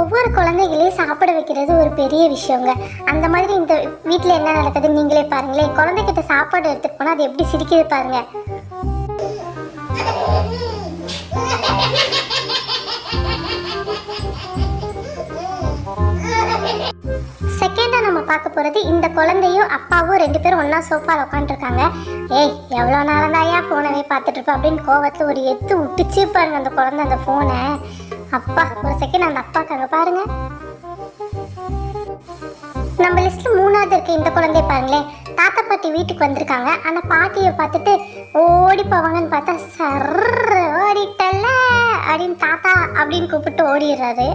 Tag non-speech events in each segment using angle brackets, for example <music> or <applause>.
ஒவ்வொரு குழந்தைகளையும் சாப்பிட வைக்கிறது ஒரு பெரிய விஷயங்க. அந்த மாதிரி இந்த வீட்டில் என்ன நடக்குது நீங்களே பாருங்களேன். குழந்தைகிட்ட சாப்பாடு எடுத்துட்டு போனால் அது எப்படி சிரிக்குது பாருங்க. செகண்டா நம்ம பார்க்க போறது இந்த குழந்தையும் அப்பாவும் ரெண்டு பேரும் ஒன்றா சோஃபாவில் உட்காந்துருக்காங்க ஏய் எவ்வளோ நேரம் தாயா ஃபோனவே பார்த்துட்டு இருப்ப அப்படின்னு கோவத்துல ஒரு எத்து விட்டுச்சு பாருங்க அந்த குழந்தை அந்த ஃபோனை அப்பா ஒரு செகண்ட் அந்த அப்பாக்காக பாருங்க. நம்ம லிஸ்ட்ல மூணாவது இருக்க இந்த குழந்தைய பாருங்களேன். தாத்தா பாட்டி வீட்டுக்கு வந்திருக்காங்க. ஆனா பாட்டியை பார்த்துட்டு ஓடி போவாங்கன்னு பார்த்தா சர் ஓடிட்டல்ல அப்படின்னு தாத்தா அப்படின்னு கூப்பிட்டு ஓடிடுறாரு.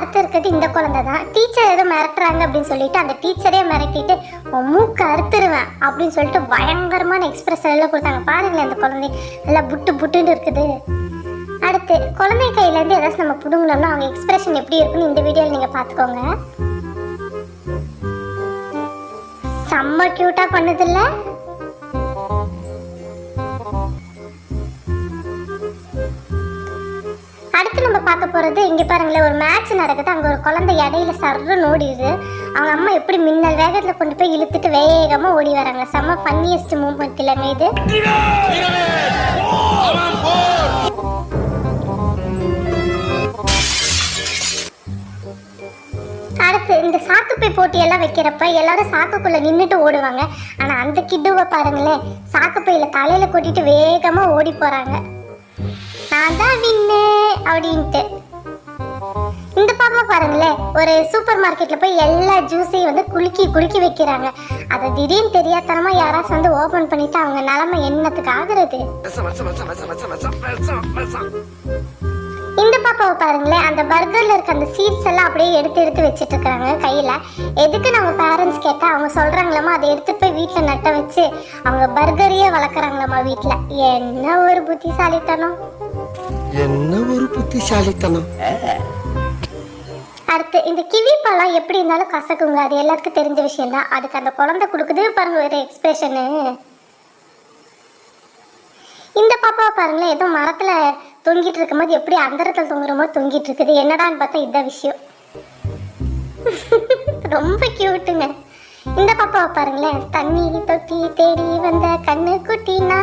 நம்ம இருக்கிறது இந்த குழந்தை தான். டீச்சர் எதுவும் மிரட்டுறாங்க அப்படின்னு சொல்லிட்டு அந்த டீச்சரே மிரட்டிட்டு உன் மூக்கு அறுத்துருவேன் அப்படின்னு சொல்லிட்டு பயங்கரமான எக்ஸ்பிரஸ் எல்லாம் கொடுத்தாங்க. பாருங்களேன் அந்த குழந்தை. நல்லா புட்டு புட்டுன்னு இருக்குது. அடுத்து குழந்தை கையிலேருந்து ஏதாச்சும் நம்ம புடுங்கணும்னா அவங்க எக்ஸ்பிரஷன் எப்படி இருக்குன்னு இந்த வீடியோவில் நீங்கள் பார்த்துக்கோங்க. செம்ம க்யூட்டாக பண்ணுதில்ல. பார்க்க போறது இங்கே பாருங்களேன் ஒரு மேட்ச் நடக்குது. அங்கே ஒரு குழந்தை இடையில சர்ற ஓடிடுது அவங்க அம்மா எப்படி மின்னல் வேகத்தில் கொண்டு போய் இழுத்துட்டு வேகமாக ஓடி வராங்க. செம்ம ஃபன்னியஸ்ட் மூமெண்ட் இல்லைங்க இது. அடுத்து இந்த சாக்குப்பை போட்டியெல்லாம் வைக்கிறப்ப எல்லாரும் சாக்குக்குள்ளே நின்றுட்டு ஓடுவாங்க. ஆனால் அந்த கிட்டுவை பாருங்களேன் சாக்குப்பையில் தலையில் கொட்டிட்டு வேகமாக ஓடி போகிறாங்க நான் தான் வின்னு. அப்படின்ட்டு. இந்த பாப்பா பாருங்களேன் ஒரு சூப்பர் மார்க்கெட்ல போய் எல்லா ஜூஸையும் வந்து குலுக்கி குலுக்கி வைக்கிறாங்க. அதை திடீர்னு தெரியாதனமா யாராச்சும் வந்து ஓபன் பண்ணிட்டு அவங்க நிலைமை என்னத்துக்கு ஆகுறது? இந்த பாப்பாவை பாருங்களேன் அந்த பர்கர்ல இருக்க அந்த சீட்ஸ் எல்லாம் அப்படியே எடுத்து எடுத்து வச்சிட்டு இருக்காங்க கையில. எதுக்கு நம்ம பேரண்ட்ஸ் கேட்டா அவங்க சொல்றாங்களாமா அதை எடுத்துட்டு போய் வீட்டுல நட்ட வச்சு அவங்க பர்கரையே வளர்க்குறாங்களாமா வீட்டுல என்ன ஒரு புத்திசாலித்தனம். என்ன புத்திசாலித்தனம் அடுத்து இந்த கிவி பழம் எப்படி இருந்தாலும் கசக்குங்க. அது எல்லாருக்கும் தெரிஞ்ச விஷயம் தான். அதுக்கு அந்த குழந்தை கொடுக்குது. பாருங்க ஒரு எக்ஸ்பிரஷனு இந்த பாப்பாவை பாருங்களேன் ஏதோ மரத்துல தொங்கிட்டு இருக்கும்போது எப்படி அந்தரத்தில் தொங்குற மாதிரி தொங்கிட்டு இருக்குது. என்னடான்னு பார்த்தா இதான் விஷயம். <laughs> ரொம்ப கியூட்டுங்க இந்த பாப்பாவை பாருங்களேன் தண்ணி தொட்டி தேடி வந்த கண்ணு குட்டினா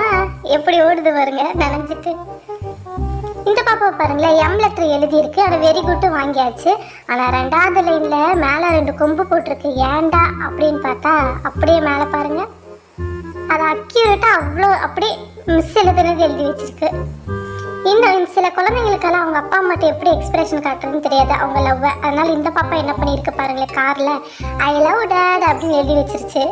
எப்படி ஓடுது பாருங்க நனைஞ்சிட்டு. இந்த பாப்பா பாருங்களேன் எம் லெட்டர் எழுதியிருக்கு. அதை வெரி குட்டு வாங்கியாச்சு. ஆனால் ரெண்டாவது லைனில் மேலே ரெண்டு கொம்பு போட்டிருக்கு. ஏன்டா அப்படின்னு பார்த்தா அப்படியே மேலே பாருங்க. அது அக்யூரேட்டாக அவ்வளோ அப்படியே மிஸ் எழுதுனது எழுதி வச்சிருக்கு. இன்னும் சில குழந்தைங்களுக்கெல்லாம் அவங்க அப்பா அம்மாட்ட எப்படி எக்ஸ்பிரஷன் காட்டுறதுன்னு தெரியாது. அவங்க லவ்வை அதனால இந்த பாப்பா என்ன பண்ணியிருக்கு பாருங்களேன் காரில் ஐ லவ் டேட் அப்படின்னு எழுதி வச்சிருச்சு.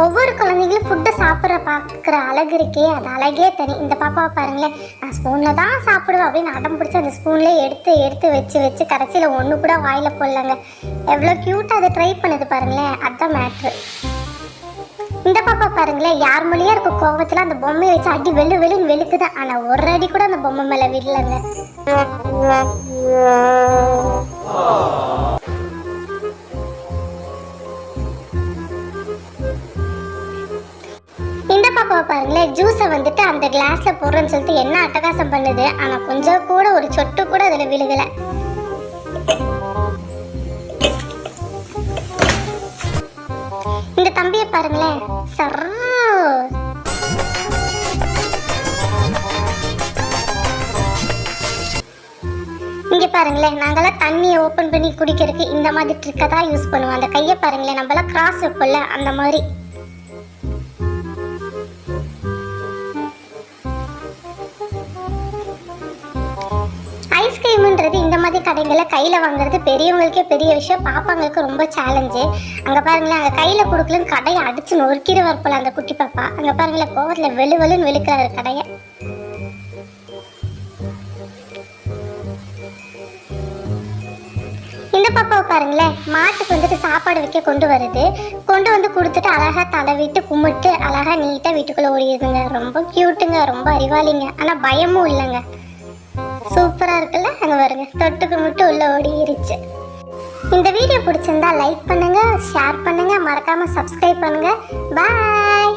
ஒவ்வொரு குழந்தைங்களும் ஃபுட்டை சாப்பிட்ற பார்க்குற அழகு இருக்கே அது அழகே தனி. இந்த பாப்பாவை பாருங்களேன் நான் ஸ்பூனில் தான் சாப்பிடுவேன் அப்படின்னு அடம் பிடிச்சி அந்த ஸ்பூன்லேயே எடுத்து எடுத்து வச்சு வச்சு கடைசியில் ஒன்று கூட வாயில் போடலங்க. எவ்வளோ க்யூட்டாக அதை ட்ரை பண்ணுது பாருங்களேன் அதுதான் மேட்ரு இந்த பாப்பா பாருங்களேன் யார் மொழியாக இருக்க கோவத்தில் அந்த பொம்மையை வச்சு அடி வெளு வெளுன்னு வெளுக்குது. ஆனால் ஒரு அடி கூட அந்த பொம்மை மேலே விடலங்க. இந்த பாருங்களேன் ஜூஸை வந்துட்டு அந்த கிளாஸ்ல போடுறேன்னு சொல்லிட்டு என்ன அட்டகாசம் பண்ணுது? ஆனா கொஞ்சம் கூட ஒரு சொட்டு கூட அதுல விழுகல. இந்த தம்பியை பாருங்களேன். சர்ரு இங்கே பாருங்களேன் நாங்கெல்லாம் தண்ணியை ஓப்பன் பண்ணி குடிக்கிறதுக்கு இந்த மாதிரி ட்ரிக்கை தான் யூஸ் பண்ணுவோம். அந்த கையை பாருங்களேன் நம்மளாம் கிராஸ் வைப்போம்ல அந்த மாதிரி. ஐஸ்கிரீம்ன்றது இந்த கையில் வாங்குறது பெரியவங்களுக்கே பெரிய விஷயம். பாப்பாங்களுக்கு ரொம்ப சேலஞ்சு அங்கே பாருங்களேன் அங்கே கையில் கொடுக்கலன்னு கடையை அடிச்சு நொறுக்கிற வரப்பல அந்த குட்டி பாப்பா. அங்கே பாருங்களேன் கோவத்தில் வெளு வெளுன்னு வெளுக்கிறாரு கடையை. இந்த பாப்பாவை பாருங்களேன் மாட்டுக்கு வந்துட்டு சாப்பாடு வைக்க கொண்டு வருது. கொண்டு வந்து கொடுத்துட்டு அழகாக தடவிட்டு கும்பிட்டு அழகா நீட்டாக வீட்டுக்குள்ளே ஓடிடுதுங்க. ரொம்ப க்யூட்டுங்க ரொம்ப அறிவாளிங்க. ஆனால் பயமும் இல்லைங்க. சூப்பராக இருக்குல்ல? பாருங்க. தொட்டுக்கு மட்டும் உள்ள ஓடிருச்சு. இந்த வீடியோ பிடிச்சிருந்தா லைக் பண்ணுங்க ஷேர் பண்ணுங்க. மறக்காம சப்ஸ்கிரைப் பண்ணுங்க. பாய்